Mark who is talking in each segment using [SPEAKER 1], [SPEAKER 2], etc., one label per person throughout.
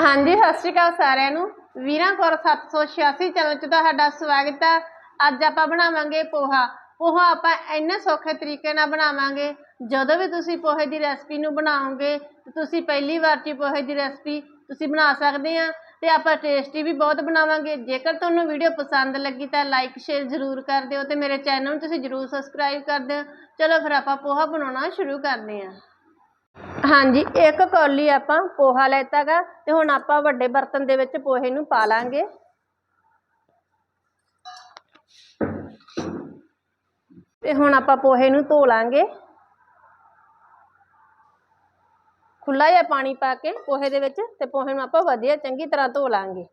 [SPEAKER 1] ਹਾਂਜੀ, ਸਤਿ ਸ਼੍ਰੀ ਅਕਾਲ ਸਾਰਿਆਂ ਨੂੰ। ਵੀਰਾਂ ਕੌਰ 786 ਚੈਨਲ 'ਚ ਤੁਹਾਡਾ ਸਵਾਗਤ ਹੈ ਅੱਜ ਆਪਾਂ ਬਣਾਵਾਂਗੇ ਪੋਹਾ। ਪੋਹਾ ਆਪਾਂ ਇੰਨੇ ਸੌਖੇ ਤਰੀਕੇ ਨਾਲ ਬਣਾਵਾਂਗੇ, ਜਦੋਂ ਵੀ ਤੁਸੀਂ ਪੋਹੇ ਦੀ ਰੈਸਪੀ ਨੂੰ ਬਣਾਓਗੇ, ਤੇ ਤੁਸੀਂ ਪਹਿਲੀ ਵਾਰ 'ਚ ਪੋਹੇ ਦੀ ਰੈਸਪੀ ਤੁਸੀਂ ਬਣਾ ਸਕਦੇ ਆ ਤੇ ਆਪਾਂ ਟੇਸਟੀ ਵੀ ਬਹੁਤ ਬਣਾਵਾਂਗੇ। ਜੇਕਰ ਤੁਹਾਨੂੰ ਵੀਡੀਓ ਪਸੰਦ ਲੱਗੀ ਤਾਂ ਲਾਈਕ, ਸ਼ੇਅਰ ਜ਼ਰੂਰ ਕਰ ਦਿਓ ਤੇ ਮੇਰੇ ਚੈਨਲ ਨੂੰ ਤੁਸੀਂ ਜ਼ਰੂਰ ਸਬਸਕ੍ਰਾਈਬ ਕਰ ਦਿਓ। ਚਲੋ ਫਿਰ ਆਪਾਂ ਪੋਹਾ ਬਣਾਉਣਾ ਸ਼ੁਰੂ ਕਰਦੇ ਹਾਂ ਹਾਂਜੀ, ਇੱਕ ਕੌਲੀ ਆਪਾਂ ਪੋਹਾ ਲੈਤਾ ਗਾ ਤੇ ਹੁਣ ਆਪਾਂ ਵੱਡੇ ਬਰਤਨ ਦੇ ਵਿੱਚ ਪੋਹੇ ਨੂੰ ਪਾ ਲਾਂਗੇ। ਤੇ ਹੁਣ ਆਪਾਂ ਪੋਹੇ ਨੂੰ ਧੋ ਲਾਂਗੇ। ਖੁੱਲਾ ਜਿਹਾ ਪਾਣੀ ਪਾ ਕੇ ਪੋਹੇ ਦੇ ਵਿੱਚ ਤੇ ਪੋਹੇ ਨੂੰ ਆਪਾਂ ਵਧੀਆ ਚੰਗੀ ਤਰ੍ਹਾਂ ਧੋ ਲਾਂਗੇ।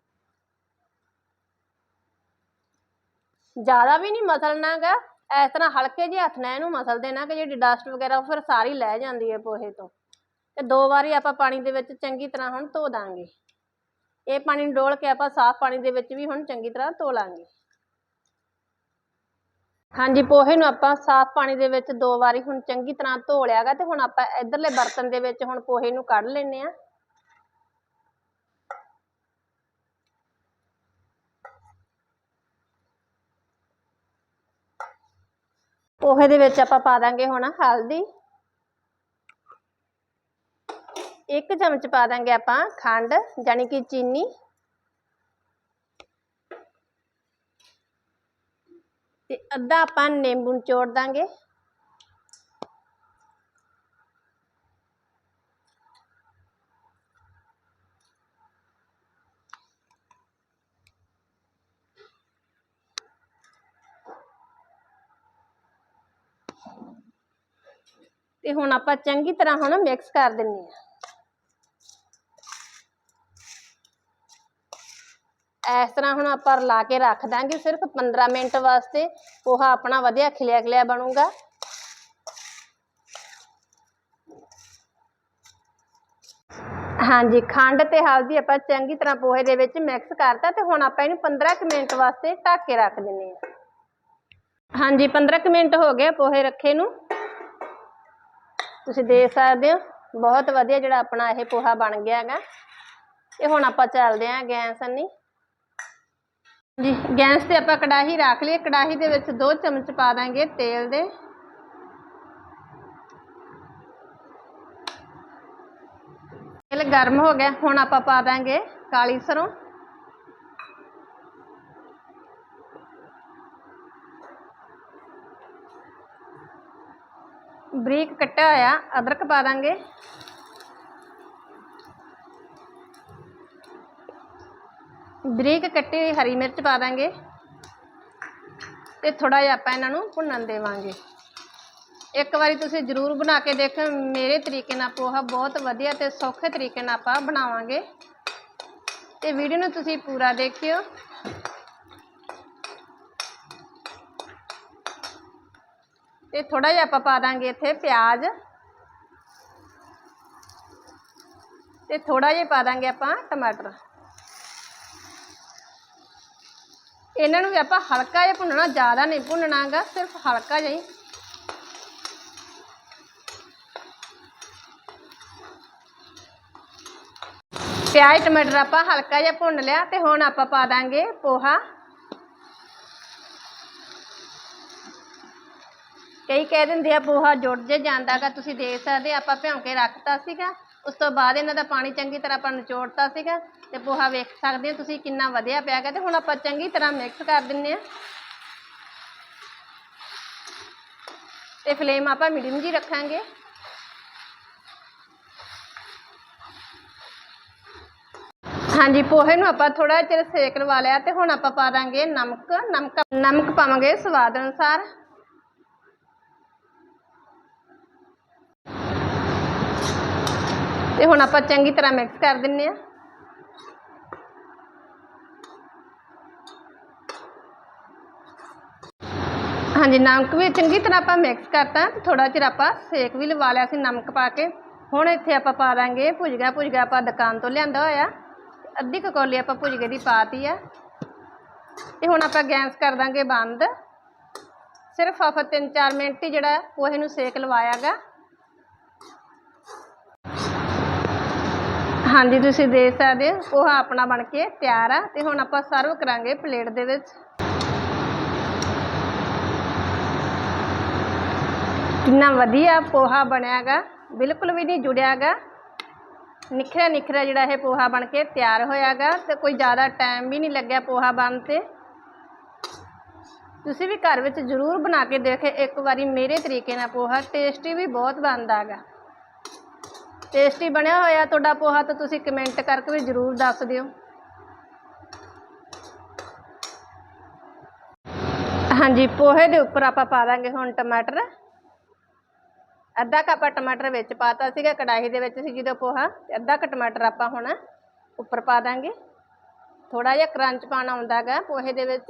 [SPEAKER 1] ਜ਼ਿਆਦਾ ਵੀ ਨਹੀਂ ਮਸਲਣਾ ਗਾ ਇਸ ਤਰ੍ਹਾਂ ਹਲਕੇ ਜਿਹੇ ਹੱਥ ਨਾਲ ਇਹਨੂੰ ਮਸਲ ਦੇਣਾ ਕਿ ਜਿਹੜੀ ਡਸਟ ਵਗੈਰਾ ਉਹ ਫਿਰ ਸਾਰੀ ਲੈ ਜਾਂਦੀ ਹੈ ਪੋਹੇ ਤੋਂ। ਤੇ ਦੋ ਵਾਰੀ ਆਪਾਂ ਪਾਣੀ ਦੇ ਵਿੱਚ ਚੰਗੀ ਤਰ੍ਹਾਂ ਹੁਣ ਧੋ ਦਾਂਗੇ। ਇਹ ਪਾਣੀ ਨੂੰ ਡੋਲ ਕੇ ਆਪਾਂ ਸਾਫ਼ ਪਾਣੀ ਦੇ ਵਿੱਚ ਵੀ ਹੁਣ ਚੰਗੀ ਤਰ੍ਹਾਂ ਧੋ ਲਾਂਗੇ। ਹਾਂਜੀ, ਪੋਹੇ ਨੂੰ ਆਪਾਂ ਸਾਫ਼ ਪਾਣੀ ਦੇ ਵਿੱਚ ਦੋ ਵਾਰੀ ਹੁਣ ਚੰਗੀ ਤਰ੍ਹਾਂ ਧੋ ਲਿਆਗਾ ਤੇ ਹੁਣ ਆਪਾਂ ਇਧਰਲੇ ਬਰਤਨ ਦੇ ਵਿੱਚ ਹੁਣ ਪੋਹੇ ਨੂੰ ਕੱਢ ਲੈਨੇ ਆ ਪੋਹੇ ਦੇ ਵਿੱਚ ਆਪਾਂ ਪਾ ਦਾਂਗੇ ਹੁਣ ਹਲਦੀ। ਇੱਕ ਚਮਚ ਪਾ ਦਾਂਗੇ ਆਪਾਂ ਖੰਡ ਜਾਨੀ ਕਿ ਚੀਨੀ। ਤੇ ਅੱਧਾ ਆਪਾਂ ਨਿੰਬੂ ਨਿਚੋੜ ਦਾਂਗੇ। ਤੇ ਹੁਣ ਆਪਾਂ ਚੰਗੀ ਤਰ੍ਹਾਂ ਹੁਣ ਮਿਕਸ ਕਰ ਦਿੰਨੇ ਆ ਇਸ ਤਰ੍ਹਾਂ ਹੁਣ ਆਪਾਂ ਰਲਾ ਕੇ ਰੱਖ ਦਾਂਗੇ ਸਿਰਫ 15 ਮਿੰਟ ਵਾਸਤੇ ਪੋਹਾ ਆਪਣਾ ਵਧੀਆ ਖਿਲਿਆ ਖਿਲਿਆ ਬਣੂਗਾ। ਹਾਂਜੀ, ਖੰਡ ਤੇ ਹਲਦੀ ਆਪਾਂ ਚੰਗੀ ਤਰ੍ਹਾਂ ਪੋਹੇ ਦੇ ਵਿੱਚ ਮਿਕਸ ਕਰਤਾ ਤੇ ਹੁਣ ਆਪਾਂ ਇਹਨੂੰ 15 ਕੁ ਮਿੰਟ ਵਾਸਤੇ ਢੱਕ ਕੇ ਰੱਖ ਦਿੰਨੇ ਆ ਹਾਂਜੀ 15 ਕੁ ਮਿੰਟ ਹੋ ਗਏ ਪੋਹੇ ਰੱਖੇ ਨੂੰ। ਤੁਸੀਂ ਦੇਖ ਸਕਦੇ ਹੋ, ਬਹੁਤ ਵਧੀਆ ਜਿਹੜਾ ਆਪਣਾ ਇਹ ਪੋਹਾ ਬਣ ਗਿਆ ਹੈਗਾ। ਇਹ ਹੁਣ ਆਪਾਂ ਚੱਲਦੇ ਆਂ ਗੈਸ ਅੰਨੀ। ਜੀ, ਗੈਸ ਤੇ ਆਪਾਂ ਕੜਾਹੀ ਰੱਖ ਲਈ ਕੜਾਹੀ ਦੇ ਵਿੱਚ 2 ਚਮਚ ਪਾ ਦਾਂਗੇ ਤੇਲ ਦੇ। ਤੇਲ ਗਰਮ ਹੋ ਗਿਆ। ਹੁਣ ਆਪਾਂ ਪਾ ਦਾਂਗੇ ਕਾਲੀ ਸਰੋਂ। ਬਰੀਕ ਕੱਟਿਆ ਹੋਇਆ, ਅਦਰਕ ਪਾ ਦਾਂਗੇ। ਬਰੀਕ ਕੱਟੀ ਹੋਈ ਹਰੀ ਮਿਰਚ ਪਾ ਦਾਂਗੇ ਤੇ ਥੋੜਾ ਜਿਹਾ ਆਪਾਂ ਇਹਨਾਂ ਨੂੰ ਭੁੰਨਣ ਦੇਵਾਂਗੇ। ਇੱਕ ਵਾਰੀ ਤੁਸੀਂ ਜ਼ਰੂਰ ਬਣਾ ਕੇ ਦੇਖੋ ਮੇਰੇ ਤਰੀਕੇ ਨਾਲ ਪੋਹਾ ਬਹੁਤ ਵਧੀਆ ਤੇ ਸੌਖੇ ਤਰੀਕੇ ਨਾਲ ਆਪਾਂ ਬਣਾਵਾਂਗੇ। ਤੇ ਵੀਡੀਓ ਨੂੰ ਤੁਸੀਂ ਪੂਰਾ ਦੇਖਿਓ। ਤੇ ਥੋੜਾ ਜਿਹਾ ਆਪਾਂ ਪਾ ਦਾਂਗੇ ਇੱਥੇ ਪਿਆਜ਼। ਤੇ ਥੋੜਾ ਜਿਹਾ ਪਾ ਦਾਂਗੇ ਆਪਾਂ ਟਮਾਟਰ। ਇਹਨਾਂ ਨੂੰ ਵੀ ਆਪਾਂ ਹਲਕਾ ਜਿਹਾ ਭੁੰਨਣਾ, ਜ਼ਿਆਦਾ ਨਹੀਂ ਭੁੰਨਣਾਗਾ ਸਿਰਫ ਹਲਕਾ ਜਿਹਾ ਹੀ। ਪਿਆਜ਼, ਟਮਾਟਰ ਆਪਾਂ ਹਲਕਾ ਜਿਹਾ ਭੁੰਨ ਲਿਆ ਤੇ ਹੁਣ ਆਪਾਂ ਪਾ ਦਾਂਗੇ ਪੋਹਾ। ਕਈ ਕਹਿ ਦਿੰਦੇ ਆ, ਪੋਹਾ ਜੁੜ ਜੇ ਜਾਂਦਾਗਾ ਤੁਸੀਂ ਦੇਖ ਸਕਦੇ ਆਪਾਂ ਭਿਉਂ ਕੇ ਰੱਖਤਾ ਸੀਗਾ। ਉਸ ਤੋਂ ਬਾਅਦ ਇਹਨਾਂ ਦਾ ਪਾਣੀ ਚੰਗੀ ਤਰ੍ਹਾਂ ਆਪਾਂ ਨਿਚੋੜਤਾ ਸੀਗਾ ਤੇ ਪੋਹਾ ਵੇਖ ਸਕਦੇ ਹੋ ਤੁਸੀਂ ਕਿੰਨਾ ਵਧੀਆ ਪਿਆ ਗਿਆ ਤੇ ਹੁਣ ਆਪਾਂ ਚੰਗੀ ਤਰ੍ਹਾਂ ਮਿਕਸ ਕਰ ਦਿੰਨੇ ਆ ਤੇ ਫਲੇਮ ਆਪਾਂ ਮੀਡੀਅਮ ਜੀ ਰੱਖਾਂਗੇ। ਹਾਂਜੀ, ਪੋਹੇ ਨੂੰ ਆਪਾਂ ਥੋੜਾ ਚਿਰ ਸੇਕ ਲਵਾ ਲਿਆ ਤੇ ਹੁਣ ਆਪਾਂ ਪਾ ਦਾਂਗੇ ਨਮਕ। ਨਮਕ ਨਮਕ ਪਾਵਾਂਗੇ ਸਵਾਦ ਅਨੁਸਾਰ। ਤੇ ਹੁਣ ਆਪਾਂ ਚੰਗੀ ਤਰ੍ਹਾਂ ਮਿਕਸ ਕਰ ਦਿੰਨੇ ਆ। ਹਾਂਜੀ, ਨਮਕ ਵੀ ਚੰਗੀ ਤਰ੍ਹਾਂ ਆਪਾਂ ਮਿਕਸ ਕਰਤਾ। ਤੇ ਥੋੜਾ ਚਿਰ ਆਪਾਂ ਸੇਕ ਵੀ ਲਵਾ ਲਿਆ ਸੀ ਨਮਕ ਪਾ ਕੇ। ਹੁਣ ਇੱਥੇ ਆਪਾਂ ਪਾ ਦਾਂਗੇ ਭੁਜਗਾ। ਭੁਜਗਾ ਆਪਾਂ ਦੁਕਾਨ ਤੋਂ ਲਿਆਂਦਾ ਹੋਇਆ। ਅੱਧੀ ਕਕੌਲੀ ਆਪਾਂ ਭੁਜਗੇ ਦੀ ਪਾਤੀ ਆ। ਤੇ ਹੁਣ ਆਪਾਂ ਗੈਸ ਕਰ ਦਾਂਗੇ ਬੰਦ। ਸਿਰਫ ਆਪਾਂ 3-4 ਮਿੰਟ ਹੀ ਜਿਹੜਾ ਉਹ ਇਹਨੂੰ ਸੇਕ ਲਵਾਇਆਗਾ। ਹਾਂਜੀ, ਤੁਸੀਂ ਦੇਖ ਸਕਦੇ ਹੋ ਪੋਹਾ ਆਪਣਾ ਬਣ ਕੇ ਤਿਆਰ ਆ ਤੇ ਹੁਣ ਆਪਾਂ ਸਰਵ ਕਰਾਂਗੇ ਪਲੇਟ ਦੇ ਵਿੱਚ। ਕਿੰਨਾ ਵਧੀਆ ਪੋਹਾ ਬਣਿਆਗਾ, ਬਿਲਕੁਲ ਵੀ ਨਹੀਂ ਜੁੜਿਆਗਾ। ਨਿਖਰਿਆ ਨਿਖਰਿਆ ਜਿਹੜਾ ਇਹ ਪੋਹਾ ਬਣ ਕੇ ਤਿਆਰ ਹੋਇਆਗਾ ਤੇ ਕੋਈ ਜ਼ਿਆਦਾ ਟਾਈਮ ਵੀ ਨਹੀਂ ਲੱਗਿਆ ਪੋਹਾ ਬਣਨ ਤੇ। ਤੁਸੀਂ ਵੀ ਘਰ ਵਿੱਚ ਜ਼ਰੂਰ ਬਣਾ ਕੇ ਦੇਖੇ ਇੱਕ ਵਾਰੀ ਮੇਰੇ ਤਰੀਕੇ ਨਾਲ ਪੋਹਾ, ਟੇਸਟੀ ਵੀ ਬਹੁਤ ਬਣਦਾ ਹੈਗਾ ਟੇਸਟੀ ਬਣਿਆ ਹੋਇਆ ਤੁਹਾਡਾ ਪੋਹਾ ਤਾਂ ਤੁਸੀਂ ਕਮੈਂਟ ਕਰਕੇ ਵੀ ਜ਼ਰੂਰ ਦੱਸ ਦਿਓ। ਹਾਂਜੀ, ਪੋਹੇ ਦੇ ਉੱਪਰ ਆਪਾਂ ਪਾ ਦਾਂਗੇ ਹੁਣ ਟਮਾਟਰ। ਅੱਧਾ ਕੱਪ ਟਮਾਟਰ ਵਿੱਚ ਪਾਤਾ ਸੀਗਾ, ਕੜਾਹੀ ਦੇ ਵਿੱਚ ਸੀ ਜਦੋਂ ਪੋਹਾ, ਤੇ ਅੱਧਾ ਕੁ ਟਮਾਟਰ ਆਪਾਂ ਹੁਣ ਉੱਪਰ ਪਾ ਦਾਂਗੇ। ਥੋੜਾ ਜਿਹਾ ਕਰੰਚ ਪਾਣਾ ਹੁੰਦਾ ਗਾ ਪੋਹੇ ਦੇ ਵਿੱਚ,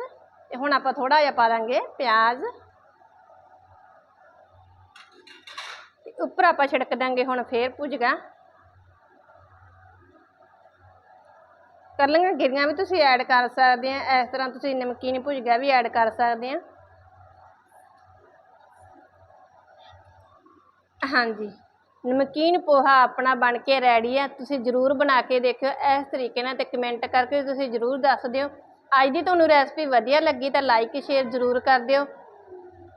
[SPEAKER 1] ਤੇ ਹੁਣ ਆਪਾਂ ਥੋੜਾ ਜਿਹਾ ਪਾ ਦਾਂਗੇ ਪਿਆਜ਼। ਉੱਪਰ ਆਪਾਂ ਛਿੜਕ ਦਾਂਗੇ ਹੁਣ ਫੇਰ ਭੁਜਗਾ ਕਰ ਲਾਂਗੇ ਗਿਰੀਆਂ ਵੀ, ਤੁਸੀਂ ਐਡ ਕਰ ਸਕਦੇ ਆ। ਇਸ ਤਰ੍ਹਾਂ ਤੁਸੀਂ ਨਮਕੀਨ ਭੁਜਗਾ ਵੀ ਐਡ ਕਰ ਸਕਦੇ ਆ। ਹਾਂਜੀ। ਨਮਕੀਨ ਪੋਹਾ ਆਪਣਾ ਬਣ ਕੇ ਰੈਡੀ ਆ। ਤੁਸੀਂ ਜ਼ਰੂਰ ਬਣਾ ਕੇ ਦੇਖਿਓ। ਇਸ ਤਰੀਕੇ ਨਾਲ ਤੇ ਕਮੈਂਟ ਕਰਕੇ ਤੁਸੀਂ ਜ਼ਰੂਰ ਦੱਸ ਦਿਓ। ਅੱਜ ਦੀ ਤੁਹਾਨੂੰ ਰੈਸਪੀ ਵਧੀਆ ਲੱਗੀ ਤਾਂ ਲਾਈਕ ਸ਼ੇਅਰ ਜ਼ਰੂਰ ਕਰ ਦਿਓ।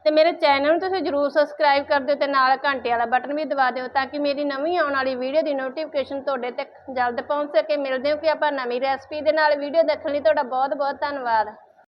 [SPEAKER 1] ਤੇ ਮੇਰੇ ਚੈਨਲ ਨੂੰ ਤੁਸੀਂ ਜ਼ਰੂਰ ਸਬਸਕ੍ਰਾਈਬ ਕਰ ਦਿਓ ਤੇ ਨਾਲ ਘੰਟੇ ਵਾਲਾ ਬਟਨ ਵੀ ਦਬਾ ਦਿਓ ਤਾਂ ਕਿ ਮੇਰੀ ਨਵੀਂ ਆਉਣ ਵਾਲੀ ਵੀਡੀਓ ਦੀ ਨੋਟੀਫਿਕੇਸ਼ਨ ਤੁਹਾਡੇ ਤੱਕ ਜਲਦ ਪਹੁੰਚ ਸਕੇ। ਮਿਲਦੇ ਹਾਂ ਕਿ ਆਪਾਂ ਨਵੀਂ ਰੈਸਪੀ ਦੇ ਨਾਲ। ਵੀਡੀਓ ਦੇਖਣ ਲਈ ਤੁਹਾਡਾ ਬਹੁਤ ਬਹੁਤ ਧੰਨਵਾਦ।